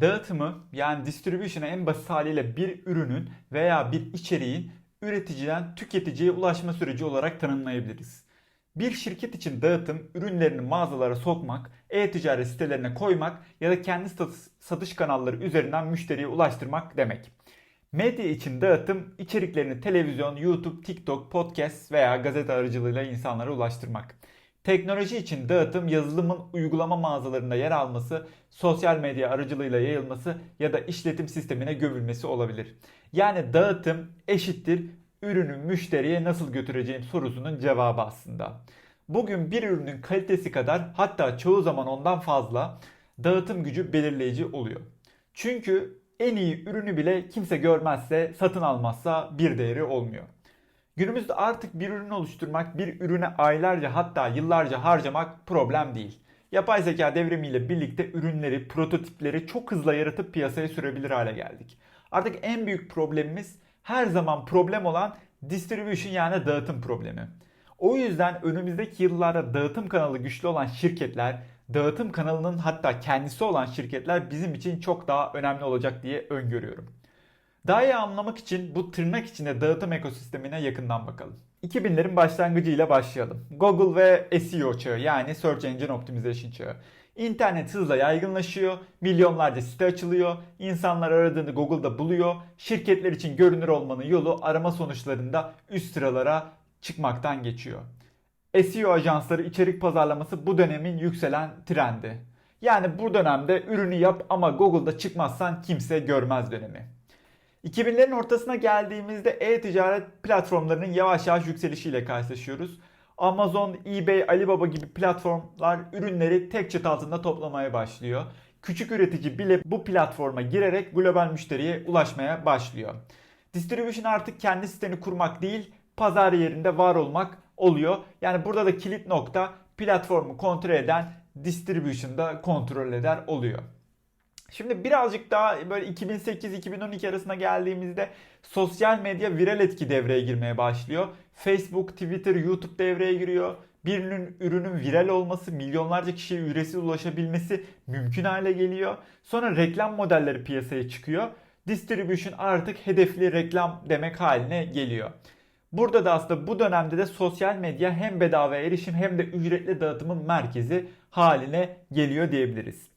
Dağıtımı yani distribution'a en basit haliyle bir ürünün veya bir içeriğin üreticiden tüketiciye ulaşma süreci olarak tanımlayabiliriz. Bir şirket için dağıtım ürünlerini mağazalara sokmak, e-ticaret sitelerine koymak ya da kendi satış, kanalları üzerinden müşteriye ulaştırmak demek. Medya için dağıtım içeriklerini televizyon, YouTube, TikTok, podcast veya gazete aracılığıyla insanlara ulaştırmak. Teknoloji için dağıtım yazılımın uygulama mağazalarında yer alması, sosyal medya aracılığıyla yayılması ya da işletim sistemine gömülmesi olabilir. Yani dağıtım eşittir ürünü müşteriye nasıl götüreceğim sorusunun cevabı aslında. Bugün bir ürünün kalitesi kadar hatta çoğu zaman ondan fazla dağıtım gücü belirleyici oluyor. Çünkü en iyi ürünü bile kimse görmezse, satın almazsa bir değeri olmuyor. Günümüzde artık bir ürün oluşturmak, bir ürüne aylarca hatta yıllarca harcamak problem değil. Yapay zeka devrimiyle birlikte ürünleri, prototipleri çok hızlı yaratıp piyasaya sürebilir hale geldik. Artık en büyük problemimiz her zaman problem olan distribution yani dağıtım problemi. O yüzden önümüzdeki yıllarda dağıtım kanalı güçlü olan şirketler, dağıtım kanalının hatta kendisi olan şirketler bizim için çok daha önemli olacak diye öngörüyorum. Daha iyi anlamak için bu tırnak içinde dağıtım ekosistemine yakından bakalım. 2000'lerin başlangıcıyla başlayalım. Google ve SEO çağı yani Search Engine Optimization çağı. İnternet hızla yaygınlaşıyor, milyonlarca site açılıyor, insanlar aradığını Google'da buluyor, şirketler için görünür olmanın yolu arama sonuçlarında üst sıralara çıkmaktan geçiyor. SEO ajansları içerik pazarlaması bu dönemin yükselen trendi. Yani bu dönemde ürünü yap ama Google'da çıkmazsan kimse görmez dönemi. 2000'lerin ortasına geldiğimizde e-ticaret platformlarının yavaş yavaş yükselişiyle karşılaşıyoruz. Amazon, eBay, Alibaba gibi platformlar ürünleri tek çatı altında toplamaya başlıyor. Küçük üretici bile bu platforma girerek global müşteriye ulaşmaya başlıyor. Distribution artık kendi siteni kurmak değil, pazar yerinde var olmak oluyor. Yani burada da kilit nokta platformu kontrol eden distribution'da kontrol eder oluyor. Şimdi birazcık daha böyle 2008-2012 arasına geldiğimizde sosyal medya viral etki devreye girmeye başlıyor. Facebook, Twitter, YouTube devreye giriyor. Birinin ürünün viral olması, milyonlarca kişiye ücretsiz ulaşabilmesi mümkün hale geliyor. Sonra reklam modelleri piyasaya çıkıyor. Distribution artık hedefli reklam demek haline geliyor. Burada da aslında bu dönemde de sosyal medya hem bedava erişim hem de ücretli dağıtımın merkezi haline geliyor diyebiliriz.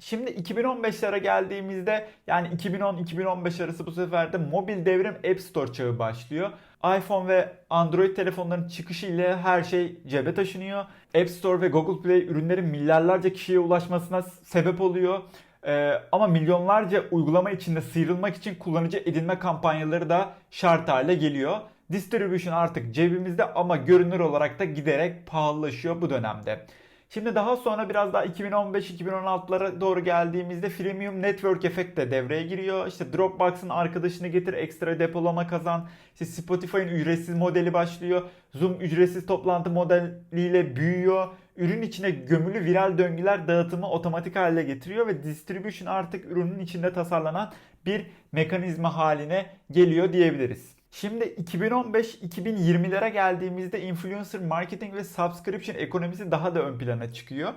Şimdi 2015'lere geldiğimizde yani 2010-2015 arası bu sefer de mobil devrim App Store çağı başlıyor. iPhone ve Android telefonların çıkışı ile her şey cebe taşınıyor. App Store ve Google Play ürünlerin milyarlarca kişiye ulaşmasına sebep oluyor. Ee, ama milyonlarca uygulama içinde sıyrılmak için kullanıcı edinme kampanyaları da şart hale geliyor. Distribution artık cebimizde ama görünür olarak da giderek pahalılaşıyor bu dönemde. Şimdi daha sonra biraz daha 2015-2016'lara doğru geldiğimizde Freemium Network Effect de devreye giriyor. İşte Dropbox'ın arkadaşını getir, ekstra depolama kazan. İşte Spotify'ın ücretsiz modeli başlıyor. Zoom ücretsiz toplantı modeliyle büyüyor. Ürün içine gömülü viral döngüler dağıtımı otomatik hale getiriyor ve distribution artık ürünün içinde tasarlanan bir mekanizma haline geliyor diyebiliriz. Şimdi 2015-2020'lere geldiğimizde influencer marketing ve subscription ekonomisi daha da ön plana çıkıyor.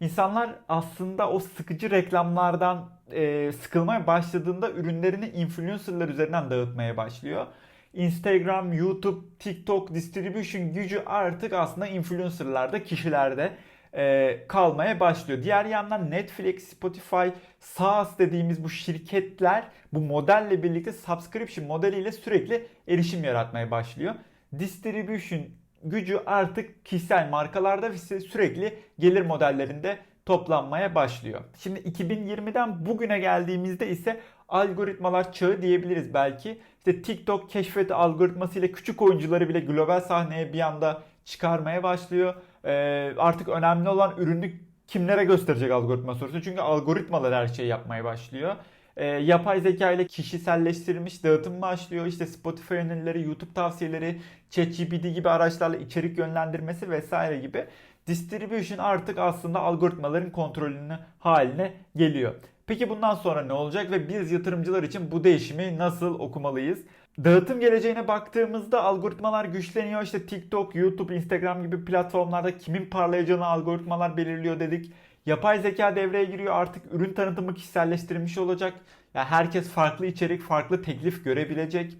İnsanlar aslında o sıkıcı reklamlardan e, sıkılmaya başladığında ürünlerini influencerlar üzerinden dağıtmaya başlıyor. Instagram, YouTube, TikTok distribution gücü artık aslında influencerlarda, kişilerde e, kalmaya başlıyor. Diğer yandan Netflix, Spotify, SaaS dediğimiz bu şirketler bu modelle birlikte subscription modeliyle sürekli erişim yaratmaya başlıyor. Distribution gücü artık kişisel markalarda ve sürekli gelir modellerinde toplanmaya başlıyor. Şimdi 2020'den bugüne geldiğimizde ise algoritmalar çağı diyebiliriz belki. İşte TikTok keşfeti algoritması ile küçük oyuncuları bile global sahneye bir anda çıkarmaya başlıyor. Ee, artık önemli olan ürünü kimlere gösterecek algoritma sorusu. Çünkü algoritmalar her şeyi yapmaya başlıyor. Ee, yapay zeka ile kişiselleştirilmiş dağıtım başlıyor. İşte Spotify önerileri, YouTube tavsiyeleri, ChatGPT gibi araçlarla içerik yönlendirmesi vesaire gibi. Distribution artık aslında algoritmaların kontrolünü haline geliyor. Peki bundan sonra ne olacak ve biz yatırımcılar için bu değişimi nasıl okumalıyız? Dağıtım geleceğine baktığımızda algoritmalar güçleniyor. İşte TikTok, YouTube, Instagram gibi platformlarda kimin parlayacağını algoritmalar belirliyor dedik. Yapay zeka devreye giriyor artık ürün tanıtımı kişiselleştirilmiş olacak. Yani herkes farklı içerik, farklı teklif görebilecek.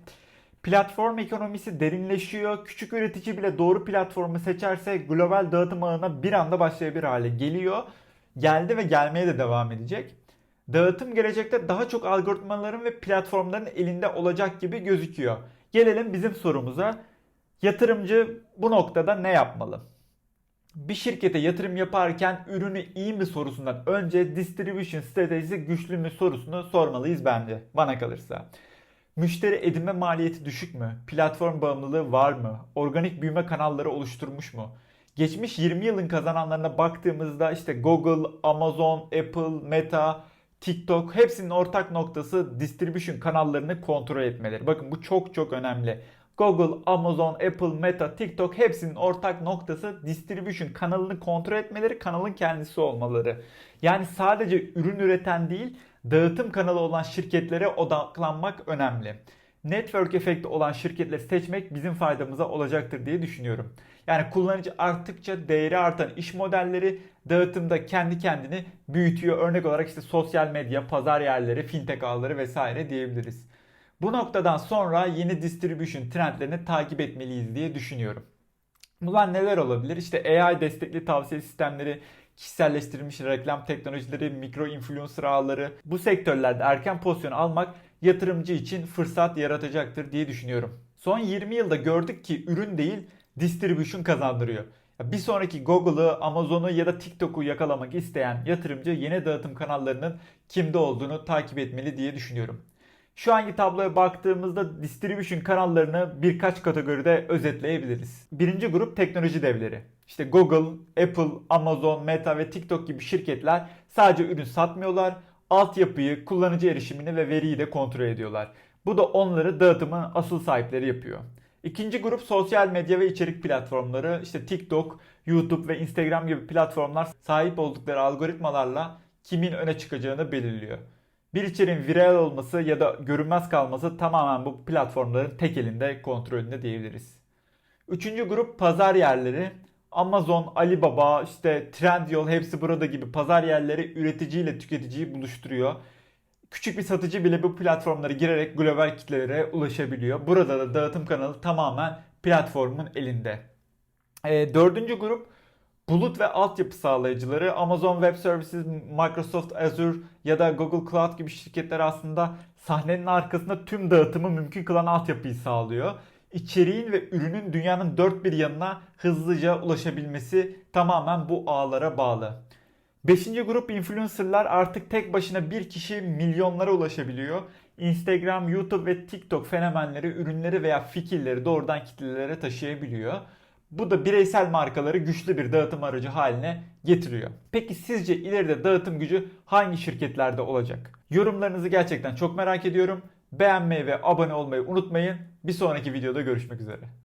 Platform ekonomisi derinleşiyor. Küçük üretici bile doğru platformu seçerse global dağıtım ağına bir anda başlayabilir hale geliyor. Geldi ve gelmeye de devam edecek. Dağıtım gelecekte daha çok algoritmaların ve platformların elinde olacak gibi gözüküyor. Gelelim bizim sorumuza. Yatırımcı bu noktada ne yapmalı? Bir şirkete yatırım yaparken ürünü iyi mi sorusundan önce distribution stratejisi güçlü mü sorusunu sormalıyız bence bana kalırsa. Müşteri edinme maliyeti düşük mü? Platform bağımlılığı var mı? Organik büyüme kanalları oluşturmuş mu? Geçmiş 20 yılın kazananlarına baktığımızda işte Google, Amazon, Apple, Meta, TikTok hepsinin ortak noktası distribution kanallarını kontrol etmeleri. Bakın bu çok çok önemli. Google, Amazon, Apple, Meta, TikTok hepsinin ortak noktası distribution kanalını kontrol etmeleri, kanalın kendisi olmaları. Yani sadece ürün üreten değil, dağıtım kanalı olan şirketlere odaklanmak önemli. Network efekti olan şirketleri seçmek bizim faydamıza olacaktır diye düşünüyorum. Yani kullanıcı arttıkça değeri artan iş modelleri dağıtımda kendi kendini büyütüyor. Örnek olarak işte sosyal medya, pazar yerleri, fintech ağları vesaire diyebiliriz. Bu noktadan sonra yeni distribution trendlerini takip etmeliyiz diye düşünüyorum. Bunlar neler olabilir? İşte AI destekli tavsiye sistemleri, kişiselleştirilmiş reklam teknolojileri, mikro influencer ağları. Bu sektörlerde erken pozisyon almak yatırımcı için fırsat yaratacaktır diye düşünüyorum. Son 20 yılda gördük ki ürün değil distribution kazandırıyor. Bir sonraki Google'ı, Amazon'u ya da TikTok'u yakalamak isteyen yatırımcı yeni dağıtım kanallarının kimde olduğunu takip etmeli diye düşünüyorum. Şu anki tabloya baktığımızda distribution kanallarını birkaç kategoride özetleyebiliriz. Birinci grup teknoloji devleri. İşte Google, Apple, Amazon, Meta ve TikTok gibi şirketler sadece ürün satmıyorlar, altyapıyı, kullanıcı erişimini ve veriyi de kontrol ediyorlar. Bu da onları dağıtımın asıl sahipleri yapıyor. İkinci grup sosyal medya ve içerik platformları. İşte TikTok, YouTube ve Instagram gibi platformlar sahip oldukları algoritmalarla kimin öne çıkacağını belirliyor. Bir içeriğin viral olması ya da görünmez kalması tamamen bu platformların tek elinde kontrolünde diyebiliriz. Üçüncü grup pazar yerleri. Amazon, Alibaba, işte Trendyol hepsi burada gibi pazar yerleri üretici ile tüketiciyi buluşturuyor. Küçük bir satıcı bile bu platformlara girerek global kitlelere ulaşabiliyor. Burada da dağıtım kanalı tamamen platformun elinde. E, dördüncü grup bulut ve altyapı sağlayıcıları. Amazon Web Services, Microsoft Azure ya da Google Cloud gibi şirketler aslında sahnenin arkasında tüm dağıtımı mümkün kılan altyapıyı sağlıyor. İçeriğin ve ürünün dünyanın dört bir yanına hızlıca ulaşabilmesi tamamen bu ağlara bağlı. Beşinci grup influencerlar artık tek başına bir kişi milyonlara ulaşabiliyor. Instagram, YouTube ve TikTok fenomenleri ürünleri veya fikirleri doğrudan kitlelere taşıyabiliyor. Bu da bireysel markaları güçlü bir dağıtım aracı haline getiriyor. Peki sizce ileride dağıtım gücü hangi şirketlerde olacak? Yorumlarınızı gerçekten çok merak ediyorum. Beğenmeyi ve abone olmayı unutmayın. Bir sonraki videoda görüşmek üzere.